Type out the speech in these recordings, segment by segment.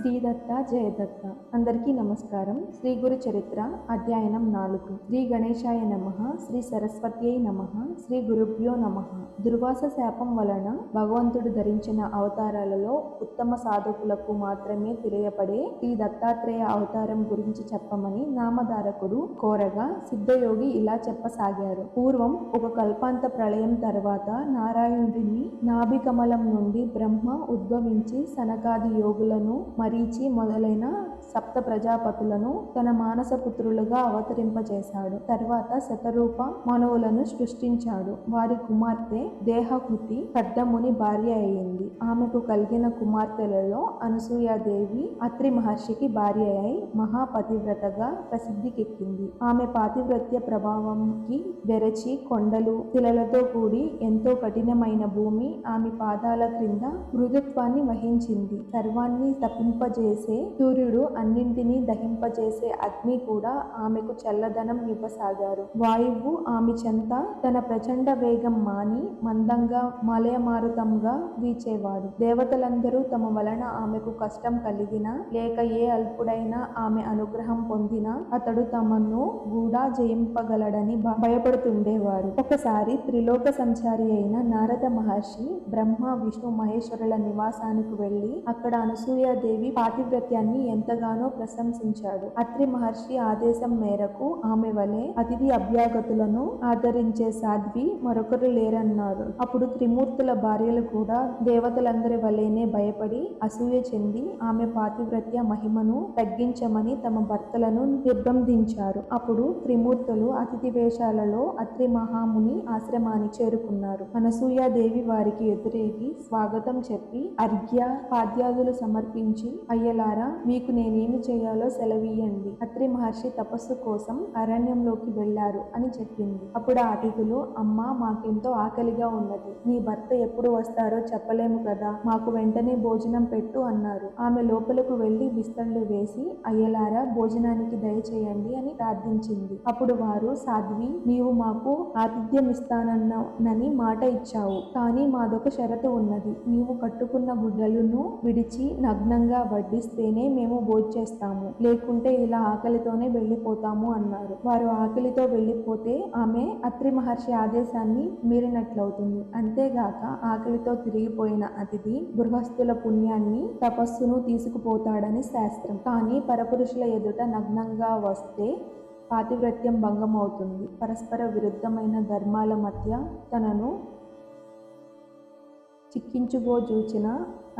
శ్రీదత్త జయదత్త. అందరికీ నమస్కారం. శ్రీ గురు చరిత్ర అధ్యయనం నాలుగు. శ్రీ గణేశాయ నమ శ్రీ సరస్వత్యై నమ శ్రీ గురుభ్యో నమ. దుర్వాస శాపం వలన భగవంతుడు ధరించిన అవతారాలలో ఉత్తమ సాధకులకు మాత్రమే తెలియపడే శ్రీ దత్తాత్రేయ అవతారం గురించి చెప్పమని నామధారకుడు కోరగా సిద్ధయోగి ఇలా చెప్పసాగారు. పూర్వం ఒక కల్పాంత ప్రళయం తర్వాత నారాయణుడిని నాభికమలం నుండి బ్రహ్మ ఉద్భవించి సనకాది యోగులను మరీచి మొదలైన సప్త ప్రజాపతులను తన మానస పుత్రులుగా అవతరింపజేశాడు. తర్వాత శతరూప మనవులను సృష్టించాడు. వారి కుమార్తె దేహహుతి ఖడ్డముని భార్య అయింది. ఆమెకు కలిగిన కుమార్తెలలో అనసూయాదేవి అత్రి మహర్షికి భార్య అయి మహాపతివ్రతగా ప్రసిద్ధికెక్కింది. ఆమె పాతివ్రత్య ప్రభావంకి వెరచి కొండలు శిలలతో కూడి ఎంతో కఠినమైన భూమి ఆమె పాదాల క్రింద మృదుత్వాన్ని వహించింది. సర్వాన్ని తప్పింపజేసే సూర్యుడు అన్నింటినీ దహింపజేసే అగ్ని కూడా ఆమెకు చల్లదనం ఇవ్వసాగారు. వాయువు ఆమె చెంత తన ప్రచండ వేగం మాని మందంగా మలయమారుతంగా వీచేవాడు. దేవతలందరూ తమ వలన ఆమెకు కష్టం కలిగినా లేక ఏ అల్పుడైనా ఆమె అనుగ్రహం పొందినా అతడు తమను కూడా జయింపగలడని భ- భయపడుతుండేవారు ఒకసారి త్రిలోక సంచారి అయిన నారద మహర్షి బ్రహ్మ విష్ణు మహేశ్వరుల నివాసానికి వెళ్ళి అక్కడ అనసూయాదేవి పాతివ్రత్యాన్ని ఎంతగానో ప్రశంసించాడు. అత్రి మహర్షి ఆదేశం మేరకు ఆమె వలె అతిథి అభ్యాగతులను ఆదరించే సాధ్వి మరొకరు లేరన్నారు. అప్పుడు త్రిమూర్తుల భార్యలు కూడా దేవతలందరి వలెనే భయపడి అసూయ చెంది ఆమె పాతివ్రత్య మహిమను తగ్గించమని తమ భర్తలను నిర్బంధించారు. అప్పుడు త్రిమూర్తులు అతిథి వేషాలలో అత్రి మహాముని ఆశ్రమానికి చేరుకున్నారు. అనసూయాదేవి వారికి ఎదురేగి స్వాగతం చెప్పి అర్ఘ్య పాద్యాదులు సమర్పించి అయ్యలారా మీకు నేనేమి చేయాలో సెలవీయండి. అత్రి మహర్షి తపస్సు కోసం అరణ్యంలోకి వెళ్ళారు అని చెప్పింది. అప్పుడు ఆ అతిథులు అమ్మ మాకెంతో ఆకలిగా ఉన్నది. నీ భర్త ఎప్పుడు వస్తారో చెప్పలేము కదా. మాకు వెంటనే భోజనం పెట్టు అన్నారు. ఆమె లోపలకు వెళ్ళి విస్తళ్ళు వేసి అయ్యలారా భోజనానికి దయచేయండి అని ప్రార్థించింది. అప్పుడు వారు సాధ్వి నీవు మాకు ఆతిథ్యం ఇస్తానన్నని మాట ఇచ్చావు. కానీ మాదొక షరతు ఉన్నది. నీవు కట్టుకున్న గుడ్డలను విడిచి నగ్నంగా వడ్డిస్తేనే మేము భోజేస్తాము లేకుంటే ఇలా ఆకలితోనే వెళ్ళిపోతాము అన్నారు. వారు ఆకలితో వెళ్ళిపోతే ఆమె అత్రి మహర్షి ఆదేశాన్ని మీరినట్లవుతుంది. అంతేగాక ఆకలితో తిరిగిపోయిన అతిథి గృహస్థుల పుణ్యాన్ని తపస్సును తీసుకుపోతాడని శాస్త్రం. కానీ పరపురుషుల ఎదుట నగ్నంగా వస్తే పాతివ్రత్యం భంగం అవుతుంది పరస్పర విరుద్ధమైన ధర్మాల మధ్య తనను చిక్కించుకోజూచిన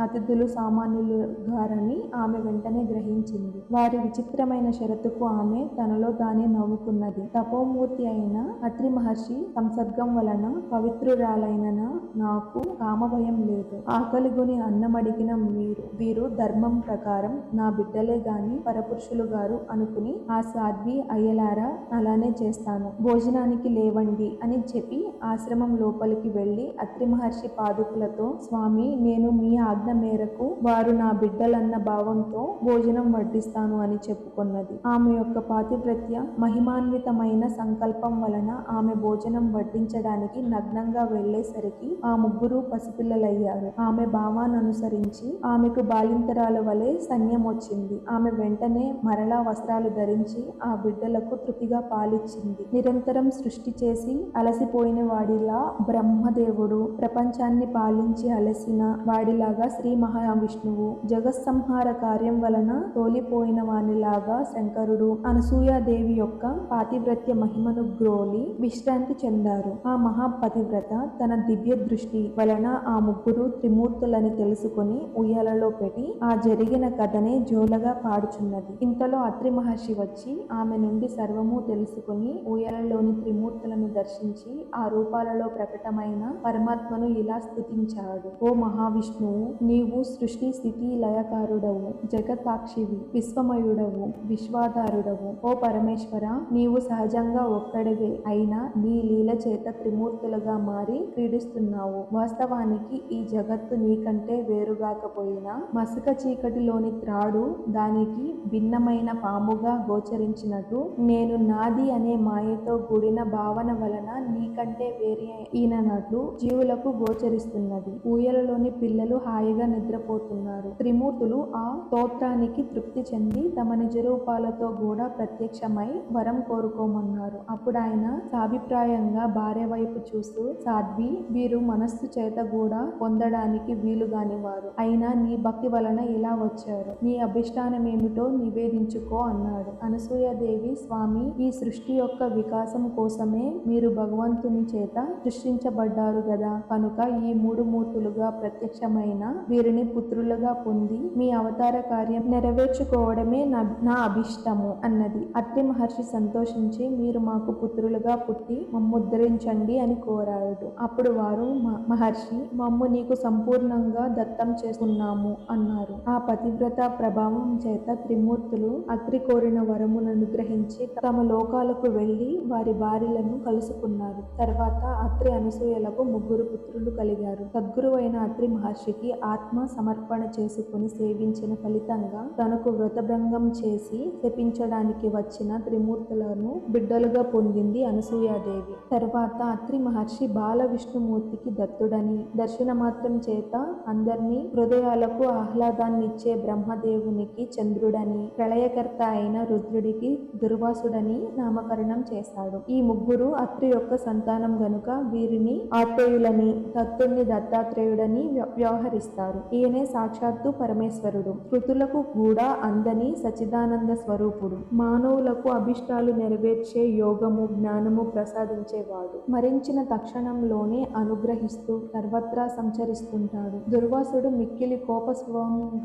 అతిథులు సామాన్యులు గారని ఆమె వెంటనే గ్రహించింది. వారి విచిత్రమైన షరతుకు ఆమె తనలో తానే నవ్వుకున్నది. తపోమూర్తి అయిన అత్రి మహర్షి సంసర్గం వలన పవిత్రురాలైన నాకు కామభయం లేదు. ఆకలిగొని అన్నమడిగిన మీరు వీరు ధర్మం ప్రకారం నా బిడ్డలే గాని పరపురుషులు గారు అనుకుని ఆ సాధ్వి అయ్యలారా అలానే చేస్తాను. భోజనానికి లేవండి అని చెప్పి ఆశ్రమం లోపలికి వెళ్ళి అత్రి మహర్షి పాదుకులతో స్వామి నేను మీ ఆజ్ఞ మేరకు వారు నా బిడ్డలన్న భావంతో భోజనం వడ్డిస్తాను అని చెప్పుకున్నది. ఆమె యొక్క పాతివ్రత్య మహిమాన్వితమైన సంకల్పం వలన ఆమె భోజనం వడ్డించడానికి నగ్నంగా వెళ్ళేసరికి ఆ ముగ్గురు పసిపిల్లలయ్యారు. ఆమె భావాననుసరించి అనుసరించి ఆమెకు బాలింతరాల వలె సైన్యం వచ్చింది. ఆమె వెంటనే మరలా వస్త్రాలు ధరించి ఆ బిడ్డలకు తృప్తిగా పాలిచ్చింది. నిరంతరం సృష్టి చేసి అలసిపోయిన వాడిలా బ్రహ్మదేవుడు ప్రపంచాన్ని పాలించి అలసిన వాడిలాగా శ్రీ మహావిష్ణువు జగత్సంహార కార్యం వలన తోలిపోయిన వానిలాగా శంకరుడు అనసూయాదేవి యొక్క పాతివ్రత్య మహిమను గ్రోలి విశ్రాంతి చెందారు. ఆ మహాపతివ్రత తన దివ్య దృష్టి వలన ఆ ముగ్గురు త్రిమూర్తులని తెలుసుకుని ఉయ్యాలలో పెట్టి ఆ జరిగిన కథనే జోలగా పాడుచున్నది. ఇంతలో అత్రి మహర్షి వచ్చి ఆమె నుండి సర్వము తెలుసుకుని ఉయ్యాలలోని త్రిమూర్తులను దర్శించి ఆ రూపాలలో ప్రకటమైన పరమాత్మను ఇలా స్తుతించాడు. ఓ మహావిష్ణువు నీవు సృష్టి స్థితి లయకారుడవు జగతాక్షివి విశ్వమయుడవు విశ్వాధారుడవు. ఓ పరమేశ్వర నీవు సహజంగా ఒక్కడివే అయినా నీ లీల చేత త్రిమూర్తులుగా మారి క్రీడిస్తున్నావు. వాస్తవానికి ఈ జగత్తు నీకంటే వేరుగాకపోయినా మసక చీకటిలోని త్రాడు దానికి భిన్నమైన పాముగా గోచరించినట్టు నేను నాది అనే మాయతో కూడిన భావన వలన నీకంటే వేరే ఈననట్లు జీవులకు గోచరిస్తున్నది. ఊయలలోని పిల్లలు హాయి హాయిగా నిద్రపోతున్నారు. త్రిమూర్తులు ఆ స్తోత్రానికి తృప్తి చెంది తమ నిజ రూపాలతో కూడా ప్రత్యక్షమై వరం కోరుకోమన్నారు. అప్పుడు ఆయన సాభిప్రాయంగా భార్య వైపు చూస్తూ సాధ్వి వీరు మనస్సు చేత కూడా పొందడానికి వీలుగాని వారు అయినా నీ భక్తి వలన ఇలా వచ్చారు. నీ అభిష్టానం ఏమిటో నివేదించుకో అన్నాడు. అనసూయాదేవి స్వామి ఈ సృష్టి యొక్క వికాసం కోసమే మీరు భగవంతుని చేత సృష్టించబడ్డారు గదా! కనుక ఈ మూడు మూర్తులుగా ప్రత్యక్షమైన వీరిని పుత్రులుగా పొంది మీ అవతార కార్యం నెరవేర్చుకోవడమే నా నా అభిష్టము అన్నది. అత్రి మహర్షి సంతోషించి మీరు మాకు పుత్రులుగా పుట్టి మమ్ముద్ధరించండి అని కోరాడు అప్పుడు వారు "మ- మహర్షి మమ్ము నీకు సంపూర్ణంగా దత్తం చేసుకున్నాము అన్నారు. ఆ పతివ్రత ప్రభావం చేత త్రిమూర్తులు అగ్రి కోరిన వరమును అనుగ్రహించి తమ లోకాలకు వెళ్ళి వారి భార్యలను కలుసుకున్నారు. తర్వాత అత్రి అనసూయలకు ముగ్గురు పుత్రులు కలిగారు. సద్గురువైన అత్రి మహర్షికి ఆత్మ సమర్పణ చేసుకుని సేవించిన ఫలితంగా తనకు వ్రతభంగం చేసి శపించడానికి వచ్చిన త్రిమూర్తులను బిడ్డలుగా పొందింది అనసూయాదేవి. తర్వాత అత్రి మహర్షి బాల విష్ణుమూర్తికి దత్తుడని దర్శన మాత్రం చేత అందరినీ హృదయాలకు ఆహ్లాదాన్నిచ్చే బ్రహ్మదేవునికి చంద్రుడని ప్రళయకర్త అయిన రుద్రుడికి దుర్వాసుడని నామకరణం చేశాడు. ఈ ముగ్గురు అత్రి యొక్క సంతానం గనుక వీరిని ఆత్రేయులని దత్తుణ్ణి దత్తాత్రేయుడని వ్యవహరిస్తారు చేస్తారు ఈయనే సాక్షాత్తు పరమేశ్వరుడు. కృతులకు కూడా అందని సచిదానంద స్వరూపుడు. మానవులకు అభిష్టాలు నెరవేర్చే యోగము జ్ఞానము ప్రసాదించేవాడు. మరించిన తక్షణంలోనే అనుగ్రహిస్తూ సర్వత్రా సంచరిస్తుంటాడు. దుర్వాసుడు మిక్కిలి కోప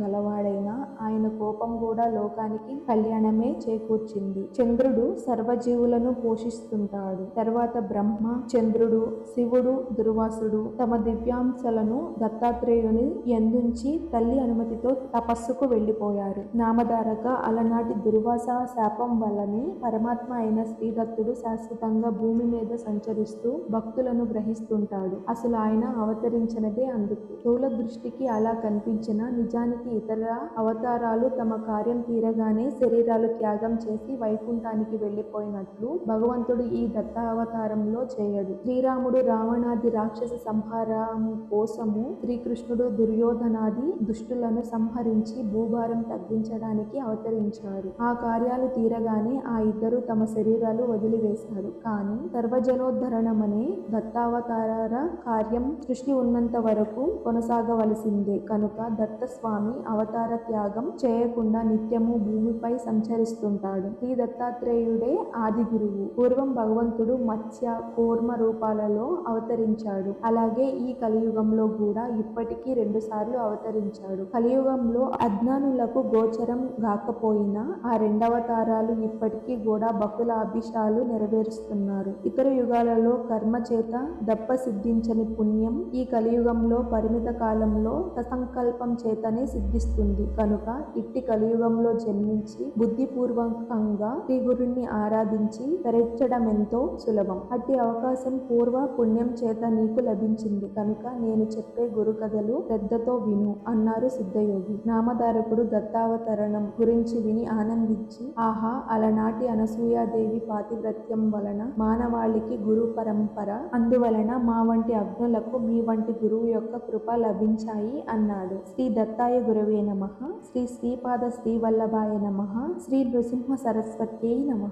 గలవాడైనా ఆయన కోపం కూడా లోకానికి కళ్యాణమే చేకూర్చింది. చంద్రుడు సర్వజీవులను పోషిస్తుంటాడు. తర్వాత బ్రహ్మ చంద్రుడు శివుడు దుర్వాసుడు తమ దివ్యాంశలను దత్తాత్రేయుని ఎందుంచి తల్లి అనుమతితో తపస్సుకు వెళ్ళిపోయారు. నామధారక అలనాటి దుర్వాస శాపం వల్లనే పరమాత్మ అయిన శ్రీదత్తుడు శాశ్వతంగా భూమి మీద సంచరిస్తూ భక్తులను గ్రహిస్తుంటాడు. అసలు ఆయన అవతరించినదే అందుకు. స్థూల దృష్టికి అలా కనిపించిన నిజానికి ఇతర అవతారాలు తమ కార్యం తీరగానే శరీరాలు త్యాగం చేసి వైకుంఠానికి వెళ్ళిపోయినట్లు భగవంతుడు ఈ దత్త అవతారంలో చేయడు. శ్రీరాముడు రావణాది రాక్షస సంహారం కోసము శ్రీకృష్ణుడు దుర్యోధనాది దుష్టులను సంహరించి భూభారం తగ్గించడానికి అవతరించారు ఆ కార్యాలు తీరగానే ఆ ఇద్దరు తమ శరీరాలు వదిలివేశారు. కానీ సర్వజనోద్ధరణమనే దత్తావతార కార్యం సృష్టి ఉన్నంత వరకు కొనసాగవలసిందే. కనుక దత్తస్వామి అవతార త్యాగం చేయకుండా నిత్యము భూమిపై సంచరిస్తుంటాడు. శ్రీ దత్తాత్రేయుడే ఆది గురువు. పూర్వం భగవంతుడు మత్స్య కూర్మ రూపాలలో అవతరించాడు. అలాగే ఈ కలియుగంలో కూడా ఇప్పటికీ రెండు సార్లు అవతరించాడు. కలియుగంలో అజ్ఞానులకు గోచరం కాకపోయినా ఆ రెండవతారాలు ఇప్పటికీ కూడా భక్తుల అభిషాలు నెరవేరుస్తున్నారు. ఇతర యుగాలలో కర్మ చేత దప్ప సిద్ధించని పుణ్యం ఈ కలియుగంలో పరిమిత కాలంలో ససంకల్పం చేతనే సిద్ధిస్తుంది. కనుక ఇట్టి కలియుగంలో జన్మించి బుద్ధిపూర్వకంగా శ్రీ గురుణ్ణి ఆరాధించి తరించడం ఎంతో సులభం. అట్టి అవకాశం పూర్వ పుణ్యం చేత నీకు లభించింది. కనుక నేను చెప్పే గురు కథలు శ్రద్ధతో విను అన్నారు సిద్ధయోగి. నామధారకుడు దత్తావతరణం గురించి విని ఆనందించి ఆహా అలనాటి అనసూయాదేవి పాతివ్రత్యం వలన మానవాళికి గురు పరంపర అందువలన మా వంటి అగ్నులకు మీ వంటి గురువు యొక్క కృప లభించాయి అన్నాడు. శ్రీ దత్తాయ గురవే నమ. శ్రీ శ్రీపాద శ్రీవల్లభాయ నమ. శ్రీ నృసింహ సరస్వత్యై నమ.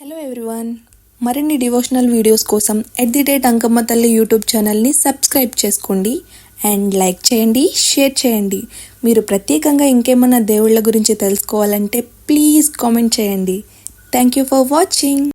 హలో ఎవ్రీవన్ మరిన్ని డివోషనల్ వీడియోస్ కోసం ఎట్ ది డేట్ అంకమ్మ తల్లి యూట్యూబ్ ఛానల్ని సబ్స్క్రైబ్ చేసుకోండి. అండ్ లైక్ చేయండి షేర్ చేయండి. మీరు ప్రత్యేకంగా ఇంకేమైనా దేవుళ్ళ గురించి తెలుసుకోవాలంటే ప్లీజ్ కామెంట్ చేయండి. Thank you for watching